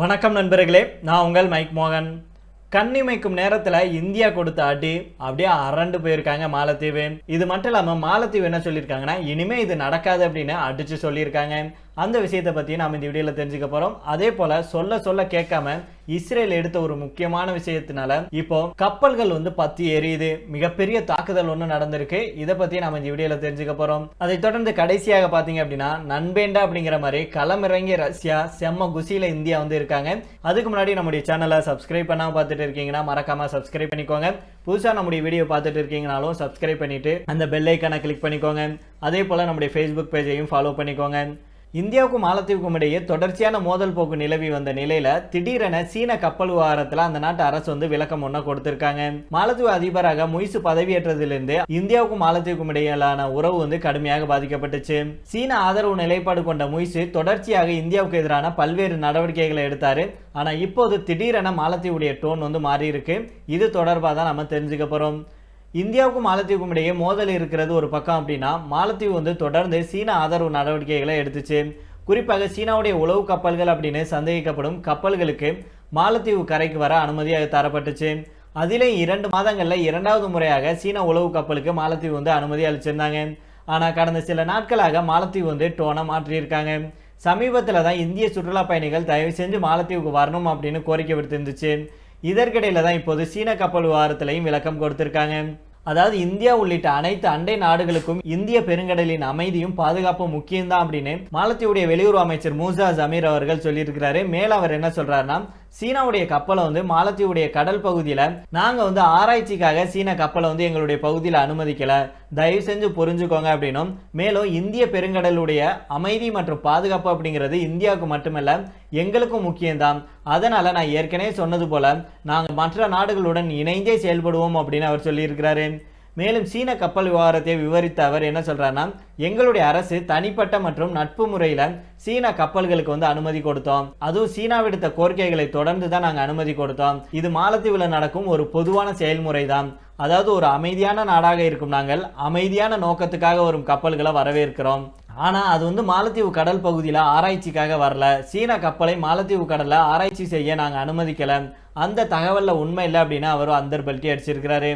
வணக்கம் நண்பர்களே நான் உங்கள் மைக் மோகன். கண்ணிமைக்கும் நேரத்தில் இந்தியா கொடுத்த அடி அப்படியே அரண்டு போயிருக்காங்க மாலத்தீவு. இது மட்டும் இல்லாமல் மாலத்தீவு என்ன சொல்லியிருக்காங்கன்னா இனிமே இது நடக்காது அப்படின்னு அடிச்சு சொல்லியிருக்காங்க. அந்த விஷயத்தை பற்றி நாம் இந்த வீடியோவில் தெரிஞ்சுக்க போகிறோம் அதே போல் சொல்ல சொல்ல கேட்காம இஸ்ரேல் எடுத்த ஒரு முக்கியமான விஷயத்தினால இப்போ கப்பல்கள் வந்து பத்தி எரியுது. மிகப்பெரிய தாக்குதல் ஒன்று நடந்திருக்கு. இதை பற்றி நாம் இந்த வீடியோவில் தெரிஞ்சுக்க போகிறோம் அதை தொடர்ந்து கடைசியாக பார்த்தீங்க அப்படின்னா நண்பேண்டா அப்படிங்கிற மாதிரி களமிறங்கிய ரஷ்யா செம்ம குசியில் இந்தியா வந்து இருக்காங்க. அதுக்கு முன்னாடி நம்முடைய சேனலை சப்ஸ்கிரைப் பண்ணாம பார்த்துட்டு இருக்கீங்கன்னா மறக்காமல் சப்ஸ்கிரைப் பண்ணிக்கோங்க. புதுசாக நம்முடைய வீடியோ பார்த்துட்டு இருக்கீங்கனாலும் சப்ஸ்கிரைப் பண்ணிவிட்டு அந்த பெல் ஐக்கானை கிளிக் பண்ணிக்கோங்க. அதே போல் நம்முடைய ஃபேஸ்புக் பேஜையும் ஃபாலோ பண்ணிக்கோங்க. இந்தியாவுக்கும் மாலத்தீவுக்கும் இடையே தொடர்ச்சியான மோதல் போக்கு நிலவி வந்த நிலையில திடீரென சீன கப்பல் விவகாரத்தில் அந்த நாட்டு அரசு வந்து விளக்கம் ஒண்ணு கொடுத்திருக்காங்க. மாலத்தீவு அதிபராக முயசு பதவியேற்றதிலிருந்து இந்தியாவுக்கும் மாலத்தீவுக்கும் இடையிலான உறவு வந்து கடுமையாக பாதிக்கப்பட்டுச்சு. சீன ஆதரவு நிலைப்பாடு கொண்ட முயசு தொடர்ச்சியாக இந்தியாவுக்கு எதிரான பல்வேறு நடவடிக்கைகளை எடுத்தாரு. ஆனா இப்போது திடீரென மாலத்தீவுடைய டோன் வந்து மாறி இருக்கு இது தொடர்பாக தான் நம்ம தெரிஞ்சுக்க போறோம். இந்தியாவுக்கும் மாலத்தீவுக்கும் இடையே மோதல் இருக்கிறது ஒரு பக்கம் அப்படின்னா மாலத்தீவு வந்து தொடர்ந்து சீன ஆதரவு நடவடிக்கைகளை எடுத்துச்சு. குறிப்பாக சீனாவுடைய உளவு கப்பல்கள் அப்படின்னு சந்தேகிக்கப்படும் கப்பல்களுக்கு மாலத்தீவு கரைக்கு வர அனுமதியாக தரப்பட்டுச்சு. அதிலே இரண்டு மாதங்களில் இரண்டாவது முறையாக சீன உளவு கப்பலுக்கு மாலத்தீவு வந்து அனுமதி அளிச்சிருந்தாங்க. ஆனால் கடந்த சில நாட்களாக மாலத்தீவு வந்து டோனை மாற்றியிருக்காங்க. சமீபத்தில் தான் இந்திய சுற்றுலா பயணிகள் தயவு செஞ்சு மாலத்தீவுக்கு வரணும் அப்படின்னு கோரிக்கை விடுத்திருந்துச்சு. இதற்கிடையில் தான் இப்போது சீன கப்பல் விவகாரத்திலையும் விளக்கம் கொடுத்திருக்காங்க. அதாவது இந்தியா உள்ளிட்ட அனைத்து அண்டை நாடுகளுக்கும் இந்திய பெருங்கடலின் அமைதியும் பாதுகாப்பும் முக்கியம்தான் அப்படின்னு மாலத்தீவுடைய வெளியுறவு அமைச்சர் மூசா ஜமீர் அவர்கள் சொல்லியிருக்கிறாரு. மேல அவர் என்ன சொல்றாருன்னா சீனாவுடைய கப்பலை வந்து மாலத்தீவுடைய கடல் பகுதியில் நாங்கள் வந்து ஆராய்ச்சிக்காக சீன கப்பலை வந்து எங்களுடைய பகுதியில் அனுமதிக்கலை. தயவு செஞ்சு புரிஞ்சுக்கோங்க அப்படின்னும். மேலும் இந்திய பெருங்கடலுடைய அமைதி மற்றும் பாதுகாப்பு அப்படிங்கிறது இந்தியாவுக்கு மட்டுமல்ல எங்களுக்கும் முக்கியம்தான். அதனால் நான் ஏற்கனவே சொன்னது போல் நாங்கள் மற்ற நாடுகளுடன் இணைந்தே செயல்படுவோம் அப்படின்னு அவர் சொல்லியிருக்கிறாரு. மேலும் சீன கப்பல் விவகாரத்தை விவரித்த அவர் என்ன சொல்றாருன்னா எங்களுடைய அரசு தனிப்பட்ட மற்றும் நட்பு முறையில் சீன கப்பல்களுக்கு வந்து அனுமதி கொடுத்தோம். அதுவும் சீனா விடுத்த கோரிக்கைகளை தொடர்ந்து தான் நாங்கள் அனுமதி கொடுத்தோம். இது மாலத்தீவில் நடக்கும் ஒரு பொதுவான செயல்முறை தான் அதாவது ஒரு அமைதியான நாடாக இருக்கும் நாங்கள் அமைதியான நோக்கத்துக்காக வரும் கப்பல்களை வரவேற்கிறோம். ஆனால் அது வந்து மாலத்தீவு கடல் பகுதியில் ஆராய்ச்சிக்காக வரல. சீன கப்பலை மாலத்தீவு கடலில் ஆராய்ச்சி செய்ய நாங்கள் அனுமதிக்கலை. அந்த தகவலில் உண்மை இல்லை அப்படின்னு அவர் அந்தர் பெல்ட்டி அடிச்சிருக்கிறாரு.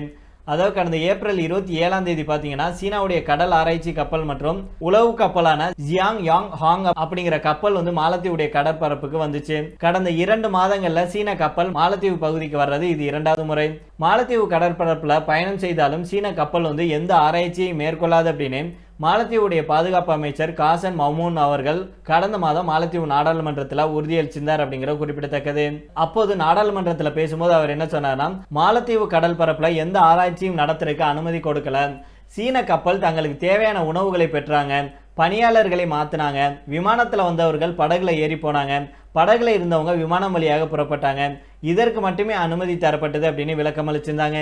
அதாவது கடந்த ஏப்ரல் இருபத்தி ஏழாம் தேதி பார்த்தீங்கன்னா சீனாவுடைய கடல் ஆராய்ச்சி கப்பல் மற்றும் உளவு கப்பலான ஜியாங் யாங் ஹாங் அப்படிங்கிற கப்பல் வந்து மாலத்தீவுடைய கடற்பரப்புக்கு வந்துச்சு. கடந்த இரண்டு மாதங்கள்ல சீன கப்பல் மாலத்தீவு பகுதிக்கு வர்றது இது இரண்டாவது முறை. மாலத்தீவு கடற்பரப்புல பயணம் செய்தாலும் சீன கப்பல் வந்து எந்த ஆராய்ச்சியை மேற்கொள்ளாது அப்படின்னு மாலத்தீவுடைய பாதுகாப்பு அமைச்சர் காசன் மமூன் அவர்கள் கடந்த மாதம் மாலத்தீவு நாடாளுமன்றத்தில் உறுதியளிச்சிருந்தார் அப்படிங்கிற குறிப்பிடத்தக்கது. அப்போது நாடாளுமன்றத்தில் பேசும்போது அவர் என்ன சொன்னார்னா மாலத்தீவு கடல் பரப்பில் எந்த ஆராய்ச்சியும் நடத்துறதுக்கு அனுமதி கொடுக்கல. சீன கப்பல் தங்களுக்கு தேவையான உணவுகளை பெற்றாங்க. பணியாளர்களை மாத்தினாங்க. விமானத்தில் வந்தவர்கள் படகுல ஏறி போனாங்க. படகுல இருந்தவங்க விமானம் வழியாக புறப்பட்டாங்க. இதற்கு மட்டுமே அனுமதி தரப்பட்டது அப்படின்னு விளக்கம் அளிச்சிருந்தாங்க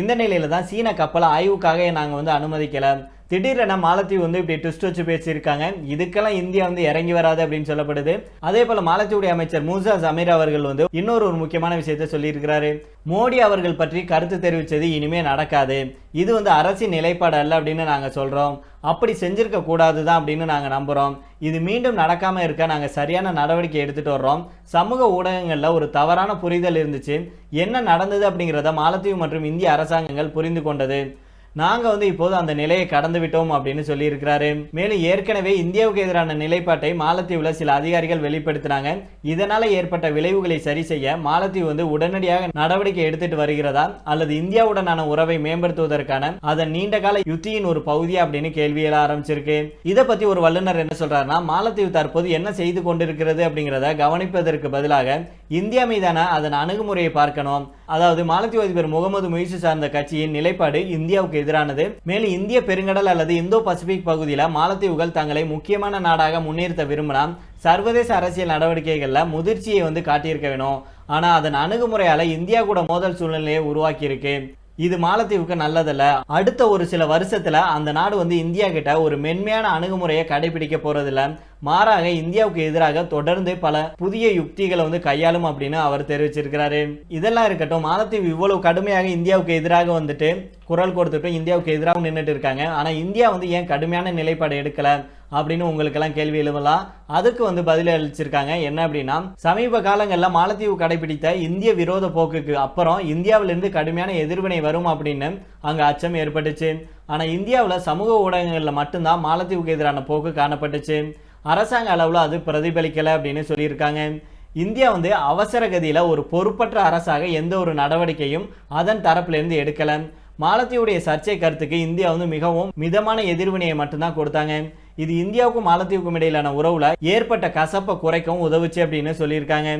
இந்த நிலையில தான் சீன கப்பலை ஆய்வுக்காக நாங்கள் வந்து அனுமதிக்கலை. திடீரென மாலத்தீவு வந்து இப்படி ட்விஸ்ட் வச்சு பேசியிருக்காங்க. இதுக்கெல்லாம் இந்தியா வந்து இறங்கி வராது அப்படின்னு சொல்லப்படுது. அதே போல மாலத்தீவுடைய அமைச்சர் மூசா சமீர் அவர்கள் வந்து இன்னொரு ஒரு முக்கியமான விஷயத்தை சொல்லியிருக்கிறாரு. மோடி அவர்கள் பற்றி கருத்து தெரிவித்தது இனிமே நடக்காது. இது வந்து அரசின் நிலைப்பாடு அல்ல அப்படின்னு நாங்கள் சொல்கிறோம் அப்படி செஞ்சிருக்க கூடாது தான் அப்படின்னு நாங்கள் நம்புகிறோம் இது மீண்டும் நடக்காமல் இருக்க நாங்கள் சரியான நடவடிக்கை எடுத்துகிட்டு வர்றோம். சமூக ஊடகங்களில் ஒரு தவறான புரிதல் இருந்துச்சு. என்ன நடந்தது அப்படிங்கிறத மாலத்தீவு மற்றும் இந்திய அரசாங்கங்கள் புரிந்து கொண்டது. நாங்கள் வந்து இப்போது அந்த நிலையை கடந்து விட்டோம் அப்படின்னு சொல்லியிருக்கிறாரு. மேலும் ஏற்கனவே இந்தியாவுக்கு எதிரான நிலைப்பாட்டை மாலத்தீவில் சில அதிகாரிகள் வெளிப்படுத்தினாங்க. இதனால் ஏற்பட்ட விளைவுகளை சரி செய்ய மாலத்தீவு வந்து உடனடியாக நடவடிக்கை எடுத்துட்டு வருகிறதா அல்லது இந்தியாவுடனான உறவை மேம்படுத்துவதற்கான அதன் நீண்டகால யுத்தியின் ஒரு பகுதியா அப்படின்னு கேள்வி எழ ஆரம்பிச்சிருக்கு. இதை பற்றி ஒரு வல்லுநர் என்ன சொல்றாருன்னா மாலத்தீவு தற்போது என்ன செய்து கொண்டிருக்கிறது அப்படிங்கிறத கவனிப்பதற்கு பதிலாக இந்தியா மீதான அதன் அணுகுமுறையை பார்க்கணும். அதாவது மாலத்தீவு அதிபர் முகமது முயற்சி சார்ந்த கட்சியின் நிலைப்பாடு இந்தியாவுக்கு எதிரானது. மேலும் இந்திய பெருங்கடல் அல்லது இந்தோ பசிபிக் பகுதியில் மாலத்தீவுகள் தங்களை முக்கியமான நாடாக முன்னிறுத்த விரும்பினால் சர்வதேச அரசியல் நடவடிக்கைகளில் முதிர்ச்சியை வந்து காட்டியிருக்க வேணும். ஆனால் அதன் அணுகுமுறையால் இந்தியா கூட மோதல் சூழ்நிலையை உருவாக்கியிருக்கு. இது மாலத்தீவுக்கு நல்லதல்ல. அடுத்த ஒரு சில வருஷத்துல அந்த நாடு வந்து இந்தியா கிட்ட ஒரு மென்மையான அணுகுமுறையை கடைபிடிக்க போறதில்ல. மாறாக இந்தியாவுக்கு எதிராக தொடர்ந்து பல புதிய யுக்திகளை வந்து கையாளும் அப்படின்னு அவர் தெரிவிச்சிருக்கிறாரு. இதெல்லாம் இருக்கட்டும் மாலத்தீவு இவ்வளவு கடுமையாக இந்தியாவுக்கு எதிராக வந்துட்டு குரல் கொடுத்துட்டு இந்தியாவுக்கு எதிராக நின்றுட்டு இருக்காங்க. ஆனா இந்தியா வந்து ஏன் கடுமையான நிலைப்பாடு எடுக்கல? அப்படின்னு உங்களுக்கெல்லாம் கேள்வி எழுவலாம். அதுக்கு வந்து பதில் அளிச்சிருக்காங்க. என்ன அப்படின்னா சமீப காலங்களில் மாலத்தீவு கடைபிடித்த இந்திய விரோத போக்குக்கு அப்புறம் இந்தியாவிலிருந்து கடுமையான எதிர்வினை வரும் அப்படின்னு அங்கே அச்சம் ஏற்பட்டுச்சு. ஆனால் இந்தியாவில் சமூக ஊடகங்களில் மட்டும்தான் மாலத்தீவுக்கு எதிரான போக்கு காணப்பட்டுச்சு. அரசாங்க அளவில் அது பிரதிபலிக்கலை அப்படின்னு சொல்லியிருக்காங்க. இந்தியா வந்து அவசர கதியில் ஒரு பொறுப்பற்ற அரசாக எந்த ஒரு நடவடிக்கையும் அதன் தரப்பிலிருந்து எடுக்கலை. மாலத்தீவுடைய சர்ச்சை கருத்துக்கு இந்தியா வந்து மிகவும் மிதமான எதிர்வினையை மட்டும்தான் கொடுத்தாங்க. இது இந்தியாவுக்கும் மாலத்தீவுக்கும் இடையிலான உறவுல ஏற்பட்ட கசப்பை குறைக்கவும் உதவுச்சு அப்படின்னு சொல்லியிருக்காங்க.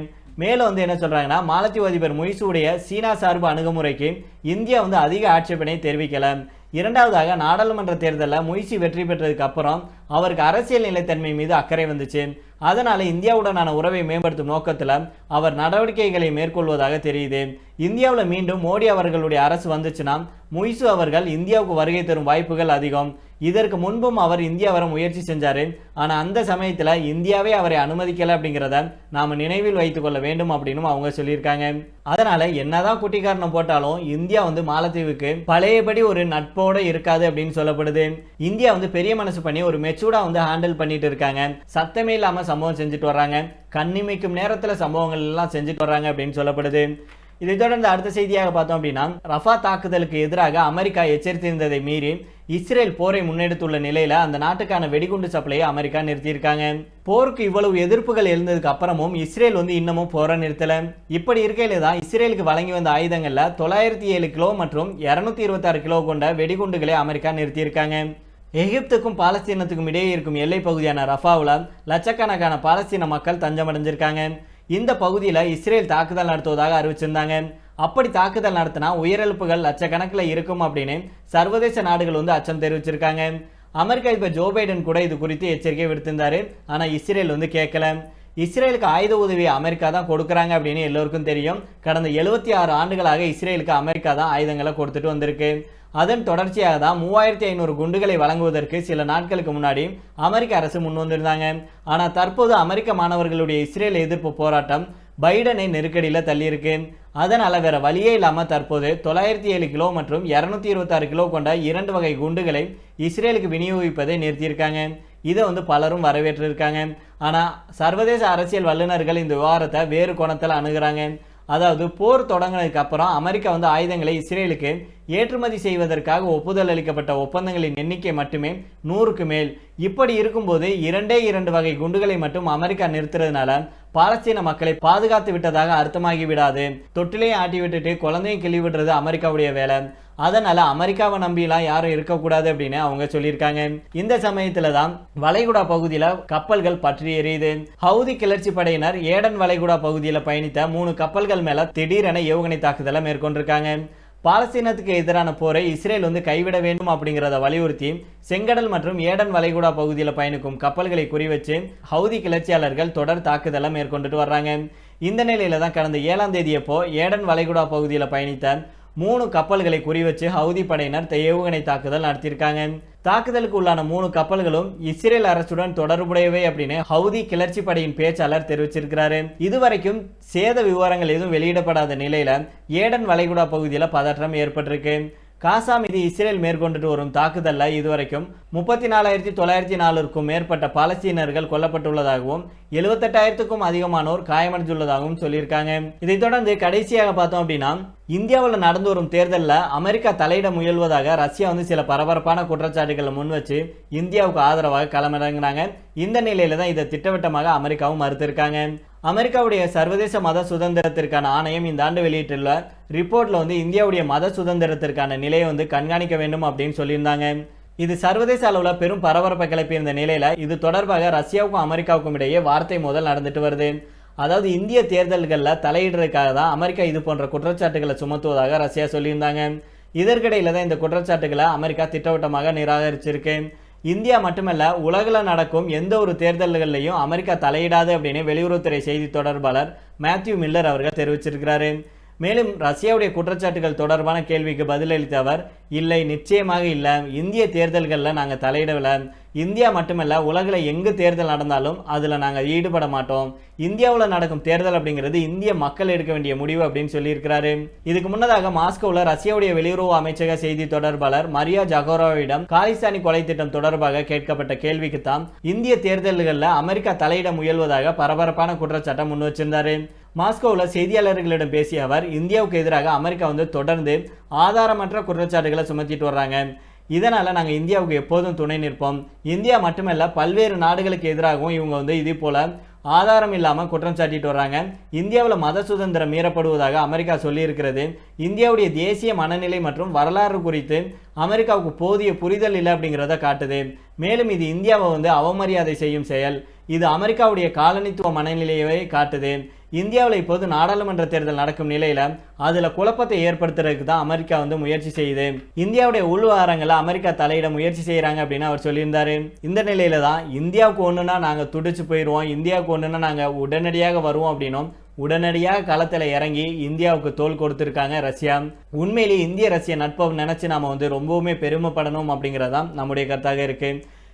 மேலும் வந்து என்ன சொல்கிறாங்கன்னா மாலத்தீவு அதிபர் முயசுடைய சீனா சார்பு அணுகுமுறைக்கு இந்தியா வந்து அதிக ஆட்சேபனை தெரிவிக்கலை. இரண்டாவதாக நாடாளுமன்ற தேர்தலில் முயற்சி வெற்றி பெற்றதுக்கு அப்புறம் அவருக்கு அரசியல் நிலைத்தன்மை மீது அக்கறை வந்துச்சு. அதனால் இந்தியாவுடனான உறவை மேம்படுத்தும் நோக்கத்தில் அவர் நடவடிக்கைகளை மேற்கொள்வதாக தெரியுது. இந்தியாவில் மீண்டும் மோடி அவர்களுடைய அரசு வந்துச்சுன்னா முய்சு அவர்கள் இந்தியாவுக்கு வருகை தரும் வாய்ப்புகள் அதிகம். இதற்கு முன்பும் அவர் இந்தியா வர முயற்சி செஞ்சார். ஆனால் அந்த சமயத்தில் இந்தியாவே அவரை அனுமதிக்கலை அப்படிங்கிறத நாம் நினைவில் வைத்துக்கொள்ள வேண்டும் அப்படின்னு அவங்க சொல்லியிருக்காங்க. அதனால் என்னதான் குட்டி காரணம் போட்டாலும் இந்தியா வந்து மாலத்தீவுக்கு பழையபடி ஒரு நட்போட இருக்காது அப்படின்னு சொல்லப்படுது. இந்தியா வந்து பெரிய மனசு பண்ணி ஒரு மெச்சூர்டாக வந்து ஹேண்டில் பண்ணிட்டு இருக்காங்க. சத்தமே இல்லாமல் சம்பவம் செஞ்சுட்டு வர்றாங்க. கண்ணிமைக்கும் நேரத்தில் சம்பவங்கள் எல்லாம் செஞ்சுட்டு வர்றாங்க அப்படின்னு சொல்லப்படுது. இதை தொடர்ந்து அடுத்த செய்தியாக பார்த்தோம் அப்படின்னா ரஃபா தாக்குதலுக்கு எதிராக அமெரிக்கா எச்சரித்திருந்ததை மீறி இஸ்ரேல் போரை முன்னெடுத்துள்ள நிலையில அந்த நாட்டுக்கான வெடிகுண்டு சப்ளையை அமெரிக்கா நிறுத்தியிருக்காங்க. போருக்கு இவ்வளவு எதிர்ப்புகள் எழுந்ததுக்கு அப்புறமும் இஸ்ரேல் வந்து இன்னமும் போரை நிறுத்தல. இப்படி இருக்கையில தான் இஸ்ரேலுக்கு வழங்கி வந்த ஆயுதங்கள்ல தொள்ளாயிரத்தி ஏழு கிலோ மற்றும் இருநூத்தி இருபத்தாறு கிலோ கொண்ட வெடிகுண்டுகளை அமெரிக்கா நிறுத்தியிருக்காங்க. எகிப்துக்கும் பாலஸ்தீனத்துக்கும் இடையே இருக்கும் எல்லை பகுதியான ரஃபாவில் லட்சக்கணக்கான பாலஸ்தீன மக்கள் தஞ்சமடைஞ்சிருக்காங்க. இந்த பகுதியில் இஸ்ரேல் தாக்குதல் நடத்துவதாக அறிவிச்சிருந்தாங்க. அப்படி தாக்குதல் நடத்தினா உயிரிழப்புகள் லட்சக்கணக்கில் இருக்கும் அப்படின்னு சர்வதேச நாடுகள் வந்து அச்சம் தெரிவிச்சிருக்காங்க. அமெரிக்க அதிபர் ஜோ பைடன் கூட இது குறித்து எச்சரிக்கை விடுத்திருந்தாரு. ஆனால் இஸ்ரேல் வந்து கேட்கல. இஸ்ரேலுக்கு ஆயுத உதவியை அமெரிக்கா தான் கொடுக்குறாங்க அப்படின்னு எல்லோருக்கும் தெரியும். கடந்த எழுபத்தி ஆறு ஆண்டுகளாக இஸ்ரேலுக்கு அமெரிக்கா தான் ஆயுதங்களை கொடுத்துட்டு வந்திருக்கு. அதன் தொடர்ச்சியாக தான் மூவாயிரத்தி ஐநூறு குண்டுகளை வழங்குவதற்கு சில நாட்களுக்கு முன்னாடி அமெரிக்க அரசு முன்வந்திருந்தாங்க ஆனால் தற்போது அமெரிக்க மாணவர்களுடைய இஸ்ரேல் எதிர்ப்பு போராட்டம் பைடனை நெருக்கடியில் தள்ளியிருக்கு. அதனால் வேற வழியே இல்லாமல் தற்போது தொள்ளாயிரத்தி ஏழு கிலோ மற்றும் இரநூத்தி இருபத்தாறு கிலோ கொண்ட இரண்டு வகை குண்டுகளை இஸ்ரேலுக்கு விநியோகிப்பதை நிறுத்தியிருக்காங்க. இதை வந்து பலரும் வரவேற்றிருக்காங்க. ஆனால் சர்வதேச அரசியல் வல்லுநர்கள் இந்த விவகாரத்தை வேறு கோணத்தில் அணுகிறாங்க. அதாவது போர் தொடங்கினதுக்கு அப்புறம் அமெரிக்கா வந்து ஆயுதங்களை இஸ்ரேலுக்கு ஏற்றுமதி செய்வதற்காக ஒப்புதல் அளிக்கப்பட்ட ஒப்பந்தங்களின் எண்ணிக்கை மட்டுமே நூறுக்கு மேல். இப்படி இருக்கும்போது இரண்டே இரண்டு வகை குண்டுகளை மட்டும் அமெரிக்கா நிறுத்துறதுனால பாலஸ்தீன மக்களை பாதுகாத்து விட்டதாக அர்த்தமாகி விடாது தொட்டிலையும் ஆட்டி விட்டுட்டு குழந்தையும் கிள்ளி விடுறது அமெரிக்காவுடைய வேலை. அதனால அமெரிக்காவை நம்பிலாம் யாரும் இருக்கக்கூடாது அப்படின்னு அவங்க சொல்லியிருக்காங்க. இந்த சமயத்துல தான் வளைகுடா பகுதியில கப்பல்கள் பற்றி எரியுது. ஹவுதி கிளர்ச்சி படையினர் ஏடன் வளைகுடா பகுதியில் பயணித்த மூணு கப்பல்கள் மேல திடீரென ஏவுகணை தாக்குதலை மேற்கொண்டிருக்காங்க. பாலஸ்தீனத்துக்கு எதிரான போரை இஸ்ரேல் வந்து கைவிட வேண்டும் அப்படிங்கிறத வலியுறுத்தி செங்கடல் மற்றும் ஏடன் வளைகுடா பகுதியில் பயணிக்கும் கப்பல்களை குறிவச்சு ஹவுதி கிளர்ச்சியாளர்கள் தொடர் தாக்குதலை மேற்கொண்டுட்டு வர்றாங்க. இந்த நிலையில தான் கடந்த ஏழாம் தேதியப்போ ஏடன் வளைகுடா பகுதியில் பயணித்த மூணு கப்பல்களை குறிவச்சு ஹவுதி படையினர் ஏவுகணை தாக்குதல் நடத்தியிருக்காங்க. தாக்குதலுக்கு உள்ளான மூணு கப்பல்களும் இஸ்ரேல் அரசுடன் தொடர்புடையவை அப்படின்னு ஹவுதி கிளர்ச்சி படையின் பேச்சாளர் தெரிவிச்சிருக்கிறாரு. இதுவரைக்கும் சேத விவரங்கள் எதுவும் வெளியிடப்படாத நிலையில ஏடன் வளைகுடா பகுதியில் பதற்றம் ஏற்பட்டிருக்கு. காசா மீது இஸ்ரேல் மேற்கொண்டுட்டு வரும் தாக்குதலில் இதுவரைக்கும் முப்பத்தி நாலாயிரத்தி தொள்ளாயிரத்தி நாலுக்கும் மேற்பட்ட பாலஸ்தீனர்கள் கொல்லப்பட்டுள்ளதாகவும் எழுபத்தெட்டாயிரத்துக்கும் அதிகமானோர் காயமடைந்துள்ளதாகவும் சொல்லியிருக்காங்க. இதைத் தொடர்ந்து கடைசியாக பார்த்தோம் அப்படின்னா இந்தியாவில் நடந்து வரும் தேர்தலில் அமெரிக்கா தலையிட முயல்வதாக ரஷ்யா வந்து சில பரபரப்பான குற்றச்சாட்டுகளை முன் வச்சு இந்தியாவுக்கு ஆதரவாக களமிறங்கினாங்க. இந்த நிலையில தான் இதை திட்டவட்டமாக அமெரிக்காவும் மறுத்திருக்காங்க. அமெரிக்காவுடைய சர்வதேச மத சுதந்திரத்திற்கான ஆணையம் இந்த ஆண்டு வெளியிட்டுள்ள ரிப்போர்ட்டில் வந்து இந்தியாவுடைய மத சுதந்திரத்திற்கான நிலையை வந்து கண்காணிக்க வேண்டும் அப்படின்னு சொல்லியிருந்தாங்க. இது சர்வதேச அளவில் பெரும் பரபரப்பை கிளப்பியிருந்த நிலையில் இது தொடர்பாக ரஷ்யாவுக்கும் அமெரிக்காவுக்கும் இடையே வார்த்தை மோதல் நடந்துட்டு வருது. அதாவது இந்திய தேர்தல்களில் தலையிடுறதுக்காக தான் அமெரிக்கா இது போன்ற குற்றச்சாட்டுகளை சுமத்துவதாக ரஷ்யா சொல்லியிருந்தாங்க. இதற்கிடையில் தான் இந்த குற்றச்சாட்டுகளை அமெரிக்கா திட்டவட்டமாக நிராகரிச்சிருக்கு. இந்தியா மட்டுமல்ல உலகில் நடக்கும் எந்த ஒரு தேர்தல்கள்லையும் அமெரிக்கா தலையிடாது அப்படின்னு வெளியுறவுத்துறை செய்தி தொடர்பாளர் மேத்யூ மில்லர் அவர்கள் தெரிவிச்சிருக்கிறாரு. மேலும் ரஷ்யாவுடைய குற்றச்சாட்டுகள் தொடர்பான கேள்விக்கு பதிலளித்த அவர் இல்லை நிச்சயமாக இல்லை இந்திய தேர்தல்களில் நாங்கள் தலையிடவில்லை. இந்தியா மட்டுமல்ல உலகில் எங்கு தேர்தல் நடந்தாலும் அதில் நாங்கள் ஈடுபட மாட்டோம். இந்தியாவில் நடக்கும் தேர்தல் அப்படிங்கிறது இந்திய மக்கள் எடுக்க வேண்டிய முடிவு அப்படின்னு சொல்லியிருக்கிறாரு. இதுக்கு முன்னதாக மாஸ்கோவில் ரஷ்யாவுடைய வெளியுறவு அமைச்சக செய்தி தொடர்பாளர் மரியா ஜகோரோவிடம் காலிஸ்தானி கொலை திட்டம் தொடர்பாக கேட்கப்பட்ட கேள்விக்கு தான் இந்திய தேர்தல்களில் அமெரிக்கா தலையிட முயல்வதாக பரபரப்பான குற்றச்சாட்டம் முன் வச்சிருந்தாரு. மாஸ்கோவில் செய்தியாளர்களிடம் பேசிய அவர் இந்தியாவுக்கு எதிராக அமெரிக்கா வந்து தொடர்ந்து ஆதாரமற்ற குற்றச்சாட்டுகளை சுமத்திட்டு வர்றாங்க. இதனால் நாங்கள் இந்தியாவுக்கு எப்போதும் துணை நிற்போம். இந்தியா மட்டுமல்ல பல்வேறு நாடுகளுக்கு எதிராகவும் இவங்க வந்து இதே போல் ஆதாரம் இல்லாமல் குற்றம் சாட்டிட்டு வர்றாங்க. இந்தியாவில் மத சுதந்திரம் மீறப்படுவதாக அமெரிக்கா சொல்லியிருக்கிறது. இந்தியாவுடைய தேசிய மனநிலை மற்றும் வரலாறு குறித்து அமெரிக்காவுக்கு போதிய புரிதல் இல்லை அப்படிங்கிறத காட்டுது. மேலும் இது இந்தியாவை வந்து அவமரியாதை செய்யும் செயல். இது அமெரிக்காவுடைய காலனித்துவ மனநிலையவே காட்டுது. இந்தியாவில் இப்போது நாடாளுமன்ற தேர்தல் நடக்கும் நிலையில் அதில் குழப்பத்தை ஏற்படுத்துறதுக்கு தான் அமெரிக்கா வந்து முயற்சி செய்யுது. இந்தியாவுடைய உள்வாரங்களை அமெரிக்கா தலையிட முயற்சி செய்கிறாங்க அப்படின்னு அவர் சொல்லியிருந்தாரு. இந்த நிலையில தான் இந்தியாவுக்கு ஒன்றுனா நாங்கள் துடிச்சு போயிடுவோம் இந்தியாவுக்கு ஒன்றுனா நாங்கள் உடனடியாக வருவோம் அப்படின்னும் உடனடியாக களத்தில் இறங்கி இந்தியாவுக்கு தோல் கொடுத்துருக்காங்க ரஷ்யா. உண்மையிலேயே இந்திய ரஷ்ய நட்பை நினச்சி நாம் வந்து ரொம்பவுமே பெருமைப்படணும் அப்படிங்கிறதான் நம்முடைய கருத்தாக இருக்குது